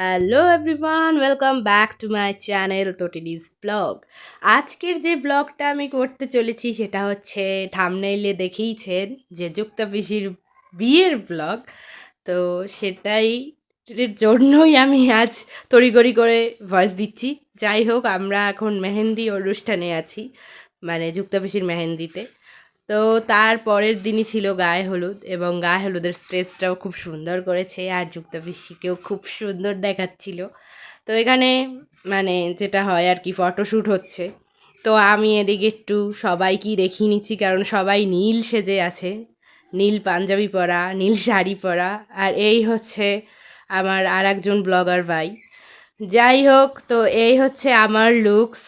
Hello everyone welcome back to my channel তোটিডিস blog আজকের যে ব্লগটা আমি করতে চলেছি সেটা হচ্ছে থামনেইলে দেখেইছেন যে যুক্তা পিসির বিয়ের ব্লগ তো সেটাই জন্যই আমি আজ তড়িগড়ি করে ভয়েস দিচ্ছি। যাই হোক, আমরা এখন মেহেন্দি অনুষ্ঠানে আছি মানে যুক্তা পিসির মেহেন্দিতে। তো তার পরের দিনই ছিল গায়ে হলুদ এবং গায়ে হলুদের স্টেজটাও খুব সুন্দর করেছে আর যুক্তা পিসিকেও খুব সুন্দর দেখাচ্ছিল। তো এখানে মানে যেটা হয় আর কি, ফটোশ্যুট হচ্ছে। তো আমি এদিকে একটু সবাইকেই দেখিয়ে নিচ্ছি, কারণ সবাই নীল সেজে আছে। নীল পাঞ্জাবি পরা, নীল শাড়ি পরা, আর এই হচ্ছে আমার আর একজন ব্লগার ভাই। যাই হোক, তো এই হচ্ছে আমার লুকস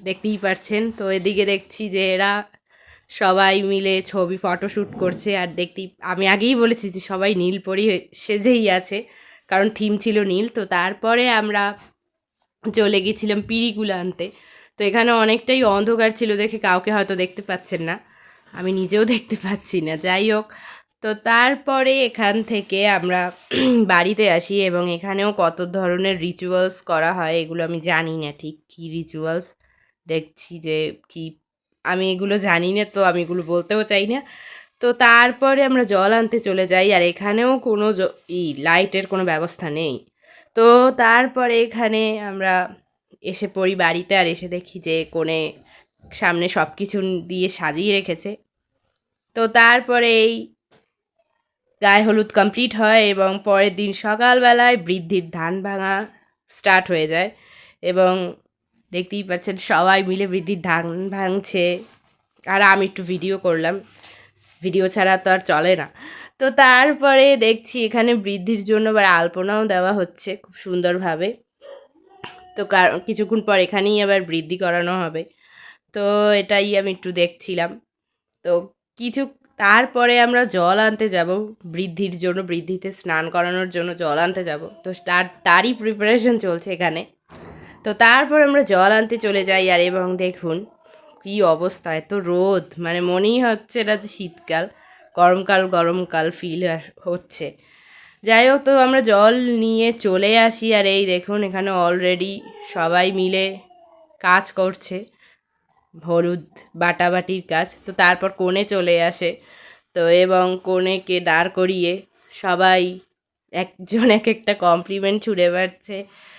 দেখতেই পারছেন? তো এদিকে দেখছি যে এরা সবাই মিলে ছবি ফটোশ্যুট করছে আর দেখতেই, আমি আগেই বলেছি যে সবাই নীল পরি সেজেই আছে, কারণ থিম ছিল নীল। তো তারপরে আমরা চলে গেছিলাম পিড়িগুলো আনতে। তো এখানে অনেকটাই অন্ধকার ছিল দেখে কাউকে হয়তো দেখতে পাচ্ছেন না। আমি নিজেও দেখতে পাচ্ছি না, যাই হোক। তো তারপরে এখান থেকে আমরা বাড়িতে আসি এবং এখানেও কত ধরনের রিচুয়ালস করা হয় এগুলো আমি জানি না ঠিক কী রিচুয়ালস দেখছি যে কি আমি এগুলো জানি না, তো আমি এগুলো বলতেও চাই না। তো তারপরে আমরা জল আনতে চলে যাই, আর এখানেও কোনো ই লাইটের কোনো ব্যবস্থা নেই। তো তারপরে এখানে আমরা এসে পড়ি বাড়িতে, আর এসে দেখি যে কোণে সামনে সব কিছু দিয়ে সাজিয়ে রেখেছে। তো তারপরে এই গায়ে হলুদ কমপ্লিট হয় এবং পরের দিন সকালবেলায় বৃদ্ধির ধান ভাঙা স্টার্ট হয়ে যায়। এবং দেখতেই পাচ্ছেন সবাই মিলে বৃদ্ধির ধান ভাঙছে। আর আমি একটু ভিডিও করলাম। ভিডিও ছাড়া তো আর চলে না। তো তারপরে দেখছি এখানে বৃদ্ধির জন্য আবার আলপনাও দেওয়া হচ্ছে খুব সুন্দরভাবে। তো কারণ কিছুক্ষণ পর এখানেই আবার বৃদ্ধি করানো হবে। তো এটাই আমি একটু দেখছিলাম। তো কিছু, তারপরে আমরা জল আনতে যাব। বৃদ্ধির জন্য, বৃদ্ধিতে স্নান করানোর জন্য জল আনতে যাব। তো তার, তারই প্রিপারেশন চলছে এখানে। তো তারপর আমরা জল আনতে চলে যাই, আর এবং দেখুন কী অবস্থা, এত রোদ। মানে মনেই হচ্ছে এটা যে শীতকাল, গরমকাল গরমকাল ফিল হচ্ছে। যাই হোক, তো আমরা জল নিয়ে চলে আসি, আর এই দেখুন এখানে অলরেডি সবাই মিলে কাজ করছে, হলুদ বাটাবাটির কাজ। তো তারপর কোণে চলে আসে, তো এবং কোণেকে দাঁড় করিয়ে সবাই একজন এক একটা কমপ্লিমেন্ট ছুড়ে বেড়াচ্ছে এব-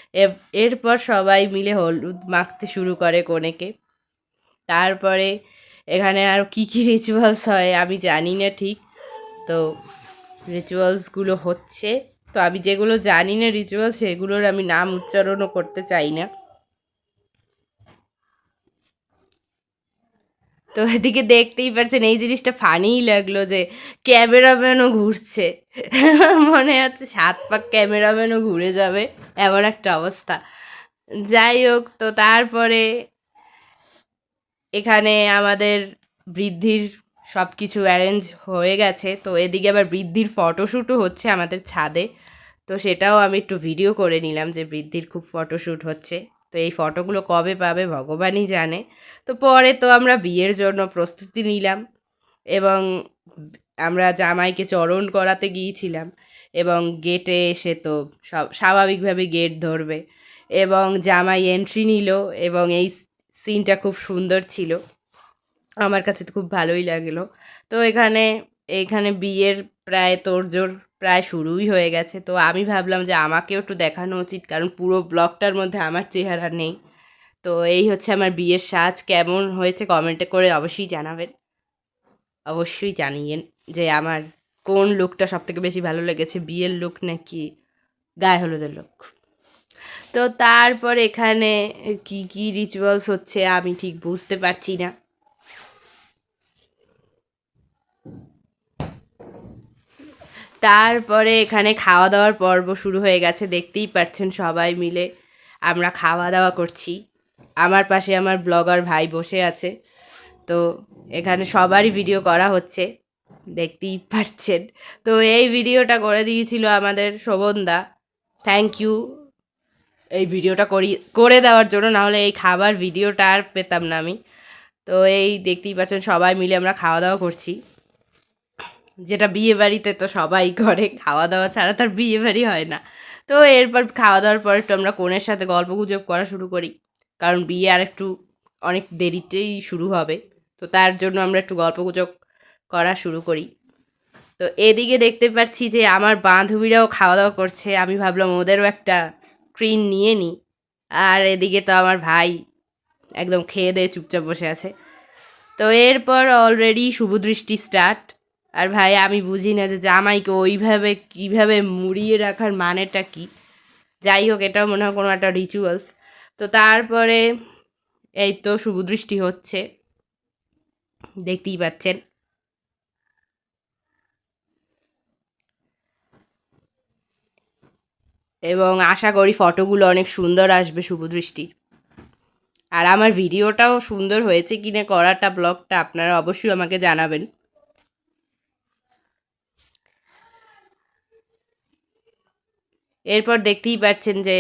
এরপর সবাই মিলে হলুদ মাখতে শুরু করে কনেকে। তারপরে এখানে আর কী কী রিচুয়ালস হয় আমি জানি না ঠিক। তো রিচুয়ালসগুলো হচ্ছে। তো আমি যেগুলো জানি না রিচুয়ালস সেগুলোর আমি নাম উচ্চারণও করতে চাই না। তো এদিকে দেখতেই পারছেন, এই জিনিসটা ফানিই লাগল যে ক্যামেরাম্যানও ঘুরছে। মনে হচ্ছে সাত পাক ক্যামেরাম্যানও ঘুরে যাবে, এমন একটা অবস্থা। যাই হোক, তো তারপরে এখানে আমাদের বৃদ্ধির সব কিছু অ্যারেঞ্জ হয়ে গেছে। তো এদিকে আবার বৃদ্ধির ফটোশ্যুটও হচ্ছে আমাদের ছাদে। তো সেটাও আমি একটু ভিডিও করে নিলাম যে বৃদ্ধির খুব ফটোশ্যুট হচ্ছে। তো এই ফটোগুলো কবে পাবে ভগবানই জানে। তো পরে তো আমরা বিয়ের জন্য প্রস্তুতি নিলাম এবং আমরা জামাইকে চরণ করাতে গিয়েছিলাম এবং গেটে এসে তো সব, স্বাভাবিকভাবে গেট ধরবে এবং জামাই এন্ট্রি নিল এবং এই সিনটা খুব সুন্দর ছিল। আমার কাছে তো খুব ভালোই লাগল। তো এখানে এখানে বিয়ের প্রায় তোড়জোড় প্রায় শুরুই হয়ে গেছে। তো আমি ভাবলাম যে আমাকেও একটু দেখানো উচিত, কারণ পুরো ব্লগটার মধ্যে আমার চেহারা নেই। তো এই হচ্ছে আমার বিয়ের সাজ, কেমন হয়েছে কমেন্টে করে অবশ্যই জানাবেন। অবশ্যই জানিয়েন যে আমার কোন লুকটা সবথেকে বেশি ভালো লেগেছে, বিয়ের লুক নাকি গায়ে হলুদের লুক তো তারপর এখানে কি কি রিচুয়ালস হচ্ছে আমি ঠিক বুঝতে পারছি না। তারপরে এখানে খাওয়া দাওয়ার পর্ব শুরু হয়ে গেছে, দেখতেই পাচ্ছেন সবাই মিলে। আমরা খাওয়া দাওয়া করছি। আমার পাশে আমার ব্লগার ভাই বসে আছে। তো এখানে সবারই ভিডিও করা হচ্ছে, দেখতেই পাচ্ছেন। তো এই ভিডিওটা করে দিয়েছিল আমাদের শোভনদা। থ্যাংক ইউ এই ভিডিওটা করি, করে দেওয়ার জন্য, নাহলে এই খাবার ভিডিওটা আর পেতাম না আমি। তো এই দেখতেই পাচ্ছেন সবাই মিলে আমরা খাওয়া দাওয়া করছি। যেটা বিয়ে বাড়িতে তো সবাই করে খাওয়া দাওয়া ছাড়া তার বিয়ে বাড়ি হয় না। তো এরপর খাওয়া দাওয়ার পর একটু আমরা কনের সাথে গল্প গুজব করা শুরু করি, কারণ বিয়ে আর একটু অনেক দেরিতেই শুরু হবে। তো তার জন্য আমরা একটু গল্প গুজব করা শুরু করি। তো এদিকে দেখতে পাচ্ছি যে আমার বান্ধবীরাও খাওয়া দাওয়া করছে, আমি ভাবলাম ওদেরও একটা স্ক্রিন নিয়ে নিই আর এদিকে তো আমার ভাই একদম খেয়ে দিয়ে চুপচাপ বসে আছে। তো এরপর অলরেডি শুভদৃষ্টি স্টার্ট আর ভাই, আমি বুঝি না যে জামাইকে ওইভাবে, কীভাবে মুড়িয়ে রাখার মানেটা কি? যাই হোক, এটাও মনে হয় কোনো একটা রিচুয়ালস তো তারপরে এই তো শুভদৃষ্টি হচ্ছে। দেখতেই পাচ্ছেন। এবং আশা করি ফটোগুলো অনেক সুন্দর আসবে শুভদৃষ্টির আর আমার ভিডিওটাও সুন্দর হয়েছে কিনা করাটা, ব্লগটা আপনারা অবশ্যই আমাকে জানাবেন। এরপর দেখতেই পাচ্ছেন যে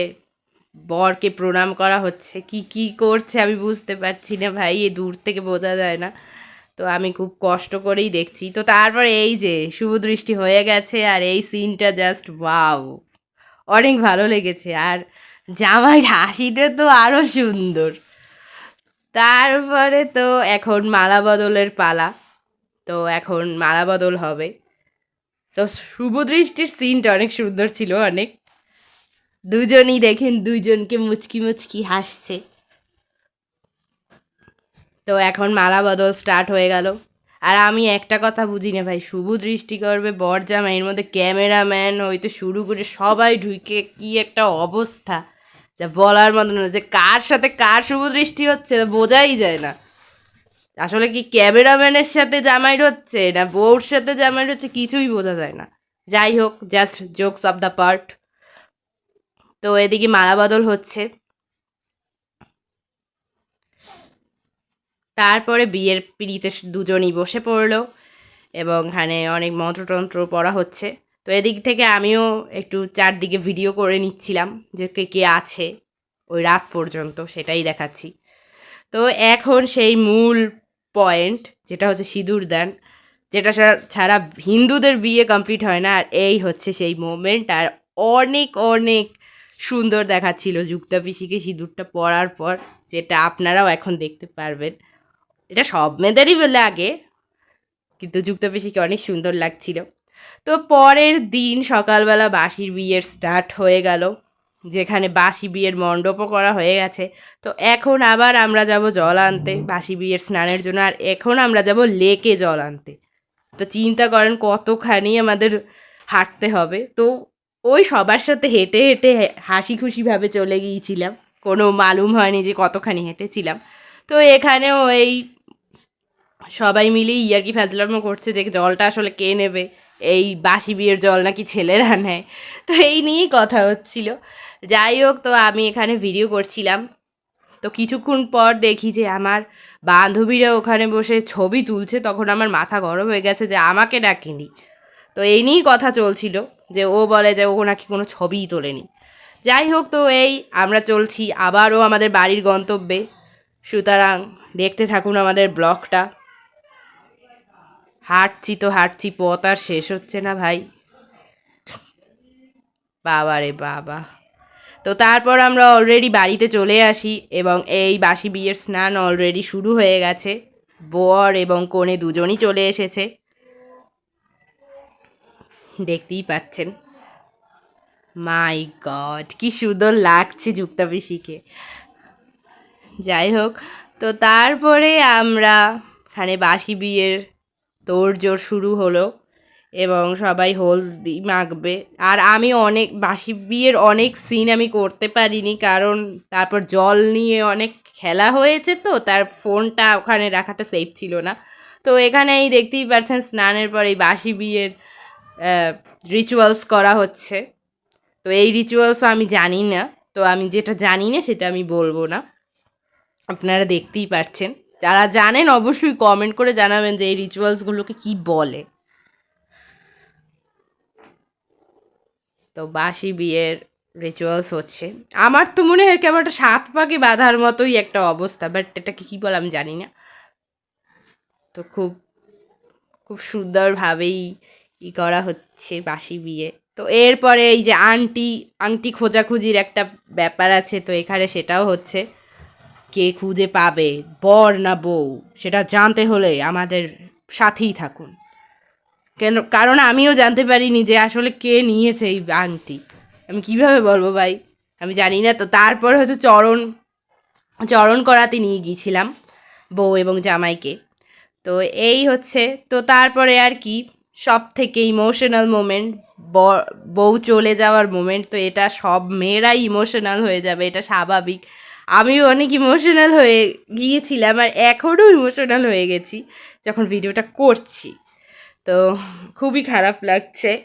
বরকে প্রণাম করা হচ্ছে। কি কি করছে আমি বুঝতে পারছি না ভাই, এ দূর থেকে বোঝা যায় না। তো আমি খুব কষ্ট করেই দেখছি। তো তারপর এই যে শুভদৃষ্টি হয়ে গেছে আর এই সিনটা জাস্ট ওয়াও অনেক ভালো লেগেছে। আর জামাইয়ের হাসিটা তো আরও সুন্দর। তারপরে তো এখন মালা বদলের পালা। তো এখন মালা বদল হবে। তো শুভদৃষ্টির সিনটা অনেক সুন্দর ছিল, অনেক। দুজনই দেখেন, দুজনকে মুচকি মুচকি হাসছে। তো এখন মালা বদল স্টার্ট হয়ে গেল। আর আমি একটা কথা বুঝি না ভাই, শুভ দৃষ্টি করবে বর জামা এর মধ্যে ক্যামেরাম্যান হইতে শুরু করে সবাই ঢুকে কি একটা অবস্থা। যা বলার মতো না, যে কার সাথে কার শুভ দৃষ্টি হচ্ছে বোঝাই যায় না। আসলে কি ক্যামেরাম্যানের সাথে জামাইর হচ্ছে না বউর সাথে জামাইর হচ্ছে কিছুই বোঝা যায় না। যাই হোক just jokes of the part তো এদিকে মালা বদল হচ্ছে। তারপরে বিয়ের পিড়িতে দুজনই বসে পড়ল এবং এখানে অনেক মন্ত্রতন্ত্র পড়া হচ্ছে। তো এদিক থেকে আমিও একটু চারদিকে ভিডিও করে নিচ্ছিলাম যে কে কে আছে ওই রাত পর্যন্ত, সেটাই দেখাচ্ছি। তো এখন সেই মূল পয়েন্ট যেটা হচ্ছে সিঁদুর দান, যেটা ছাড়া হিন্দুদের বিয়ে কমপ্লিট হয় না, আর এই হচ্ছে সেই মোমেন্ট আর অনেক অনেক সুন্দর দেখাচ্ছিল। যুক্তা পিসিকে সিঁদুরটা পরার পর, যেটা আপনারাও এখন দেখতে পারবেন, এটা সব মেয়েদেরই বলে আগে, কিন্তু যুক্ত পিসিকে অনেক সুন্দর লাগছিল। তো পরের দিন সকালবেলা বাসির বিয়ের স্টার্ট হয়ে গেল, যেখানে বাসি বিয়ের মণ্ডপও করা হয়ে গেছে। তো এখন আবার আমরা যাব জল আনতে বাসি বিয়ের স্নানের জন্য, আর এখন আমরা যাব লেকে জল আনতে। তো চিন্তা করেন কতখানি আমাদের হাঁটতে হবে। তো ওই সবার সাথে হেঁটে হেঁটে হাসি খুশিভাবে চলে গিয়েছিলাম। কোনো মালুম হয়নি যে কতখানি হেঁটেছিলাম। তো এখানেও এই সবাই মিলেই ইয়ার্কি ফ্যাজলামো করছে যে জলটা আসলে কে নেবে? এই বাসি বিয়ের জল নাকি ছেলেরা নেয়? তো এই নিয়েই কথা হচ্ছিল। যাই হোক, তো আমি এখানে ভিডিও করছিলাম। তো কিছুক্ষণ পর দেখি যে আমার বান্ধবীরা ওখানে বসে ছবি তুলছে। তখন আমার মাথা গরম হয়ে গেছে যে আমাকে ডাকেনি। তো এই নিয়েই কথা চলছিল। যে ও বলে যে ও নাকি কোনো ছবিই তোলেনি। যাই হোক তো এই আমরা চলছি আবারও আমাদের বাড়ির গন্তব্যে। সুতরাং দেখতে থাকুন আমাদের ব্লগটা। হাঁটছি তো হাঁটছি, পথ আর শেষ হচ্ছে না ভাই। বাবা রে বাবা। তো তারপর আমরা অলরেডি বাড়িতে চলে আসি এবং এই বাসি বিয়ের স্নান অলরেডি শুরু হয়ে গেছে। বর এবং কোণে দুজনই চলে এসেছে। দেখতেই পাচ্ছেন। মাই গড কি সুন্দর লাগছে যুক্তা পিসিকে যাই হোক, তো তারপরে আমরা এখানে বাসি বিয়ের তোড়জোড় শুরু হলো এবং সবাই হলদি মাখবে। আর আমি অনেক, বাসি বিয়ের অনেক সিন আমি করতে পারিনি কারণ তারপর জল নিয়ে অনেক খেলা হয়েছে তো, তার ফোনটা ওখানে রাখাটা সেফ ছিল না। তো এখানে এই দেখতেই পারছেন স্নানের পর এই বাসি বিয়ের রিচুয়ালস করা হচ্ছে। তো এই রিচুয়ালসও আমি জানি না। তো আমি যেটা জানি না, সেটা আমি বলব না। আপনারা দেখতেই পাচ্ছেন যারা জানেন, অবশ্যই কমেন্ট করে জানাবেন যে এই রিচুয়ালসগুলোকে কি বলে। তো বাসি বিয়ের রিচুয়ালস হচ্ছে। আমার তো মনে হয় কেমন একটা সাত পাকে বাঁধার মতোই একটা অবস্থা বাট এটাকে কী বলে আমি জানি না। তো খুব খুব সুন্দরভাবেই ই করা হচ্ছে বাসি বিয়ে। তো এরপরে এই যে আংটি আংটি খোঁজাখুঁজির একটা ব্যাপার আছে, তো এখানে সেটাও হচ্ছে। কে খুঁজে পাবে, বর না বউ, সেটা জানতে হলে আমাদের সাথেই থাকুন। কেন, কারণ আমিও জানতে পারিনি যে আসলে কে নিয়েছে এই আংটি আমি কীভাবে বলব ভাই? আমি জানি না, তো তারপর হচ্ছে চরণ চরণ করাতে নিয়ে গিয়েছিলাম বউ এবং জামাইকে। তো এই হচ্ছে, তো তারপরে আর কি সব থেকে ইমোশনাল মোমেন্ট বউ চলে যাওয়ার মোমেন্ট তো এটা সব মেয়েরাই ইমোশনাল হয়ে যাবে, এটা স্বাভাবিক। আমিও অনেক ইমোশনাল হয়ে গিয়েছিলাম আর এখনও ইমোশনাল হয়ে গেছি যখন ভিডিওটা করছি। তো খুবই খারাপ লাগছে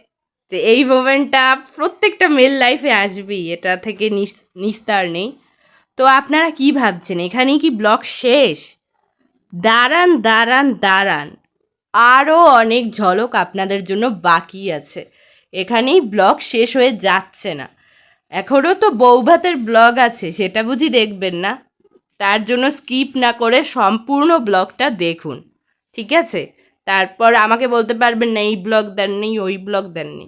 যে এই মোমেন্টটা প্রত্যেকটা মেল লাইফে আসবেই, এটা থেকে নিস- নিস্তার নেই। তো আপনারা কি ভাবছেন? এখানেই কি ব্লগ শেষ? দাঁড়ান দাঁড়ান দাঁড়ান। আরও অনেক ঝলক আপনাদের জন্য বাকি আছে। এখানেই ব্লগ শেষ হয়ে যাচ্ছে না। এখনও তো বৌভাতের ব্লগ আছে, সেটা বুঝি দেখবেন না। তার জন্য স্কিপ না করে সম্পূর্ণ ব্লগটা দেখুন, ঠিক আছে? তারপর আমাকে বলতে পারবেন না, এই ব্লগ দেননি ওই ব্লগ দেননি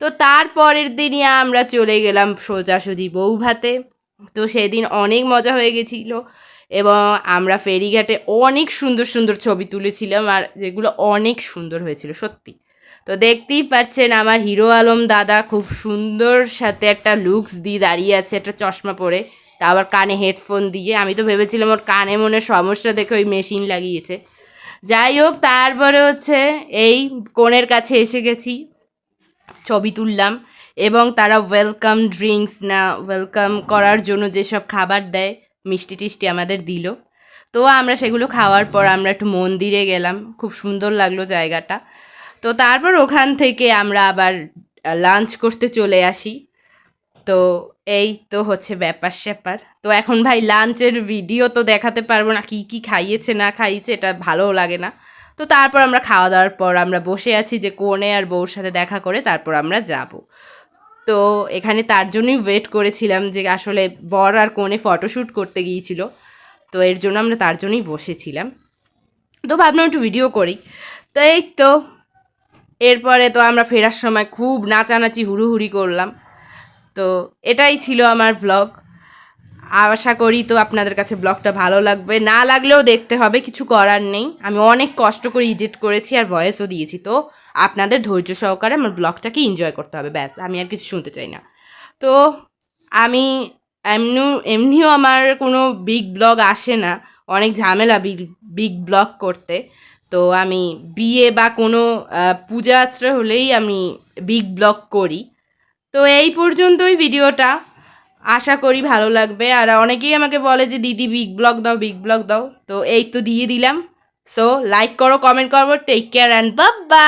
তো তারপরের দিনই আমরা চলে গেলাম সোজাসুজি বৌভাতে। তো সেদিন অনেক মজা হয়ে গেছিল। এবং আমরা ফেরিঘাটে অনেক সুন্দর সুন্দর ছবি তুলেছিলাম আর যেগুলো অনেক সুন্দর হয়েছিল, সত্যি। তো দেখতেই পাচ্ছেন আমার হিরো আলম দাদা খুব সুন্দর সাথে একটা লুকস দিয়ে দাঁড়িয়ে আছে একটা চশমা পরে। তা আবার কানে হেডফোন দিয়ে। আমি তো ভেবেছিলাম ওর কানে মনে সমস্যা দেখে ওই মেশিন লাগিয়েছে। যাই হোক, তারপরে হচ্ছে এই কোণের কাছে এসে গেছি, ছবি তুললাম এবং তারা ওয়েলকাম ড্রিঙ্কস না ওয়েলকাম করার জন্য যেসব খাবার দেয় মিষ্টি টিষ্টি আমাদের দিল। তো আমরা সেগুলো খাওয়ার পর আমরা একটু মন্দিরে গেলাম। খুব সুন্দর লাগল জায়গাটা। তো তারপর ওখান থেকে আমরা আবার লাঞ্চ করতে চলে আসি। তো এই তো হচ্ছে ব্যাপার স্যাপার। তো এখন ভাই লাঞ্চের ভিডিও তো দেখাতে পারব না, কী কী খাইয়েছে, না খাইয়েছে, এটা ভালোও লাগে না। তো তারপর আমরা খাওয়া দাওয়ার পর আমরা বসে আছি যে কোনে আর বউর সাথে দেখা করে তারপর আমরা যাব। তো এখানে তার জন্যই ওয়েট করেছিলাম যে আসলে বর আর কোণে ফটোশ্যুট করতে গিয়েছিল। তো এর জন্য আমরা তার জন্যই বসেছিলাম। তো ভাবলাম একটু ভিডিও করি। তো এই তো, এরপরে তো আমরা ফেরার সময় খুব নাচানাচি, হুড়ুহুড়ি করলাম। তো এটাই ছিল আমার ব্লগ আশা করি তো আপনাদের কাছে ব্লগটা ভালো লাগবে। না লাগলেও দেখতে হবে, কিছু করার নেই। আমি অনেক কষ্ট করে এডিট করেছি আর ভয়েসও দিয়েছি। তো আপনাদের ধৈর্য সহকারে আমার ব্লগটাকে এনজয় করতে হবে, ব্যাস, আমি আর কিছু শুনতে চাই না। তো আমি এমনি, এমনিও আমার কোনো বিগ ব্লগ আসে না, অনেক ঝামেলা বিগ বিগ ব্লগ করতে। তো আমি বিয়ে বা কোনো পূজা আশ্রয় হলেই আমি বিগ ব্লগ করি। তো এই পর্যন্তই ভিডিওটা। আশা করি ভালো লাগবে। আর অনেকেই আমাকে বলে যে, দিদি বিগ ব্লগ দাও বিগ ব্লগ দাও। তো এই তো দিয়ে দিলাম। সো লাইক করো কমেন্ট করো টেক কেয়ার অ্যান্ড বাবা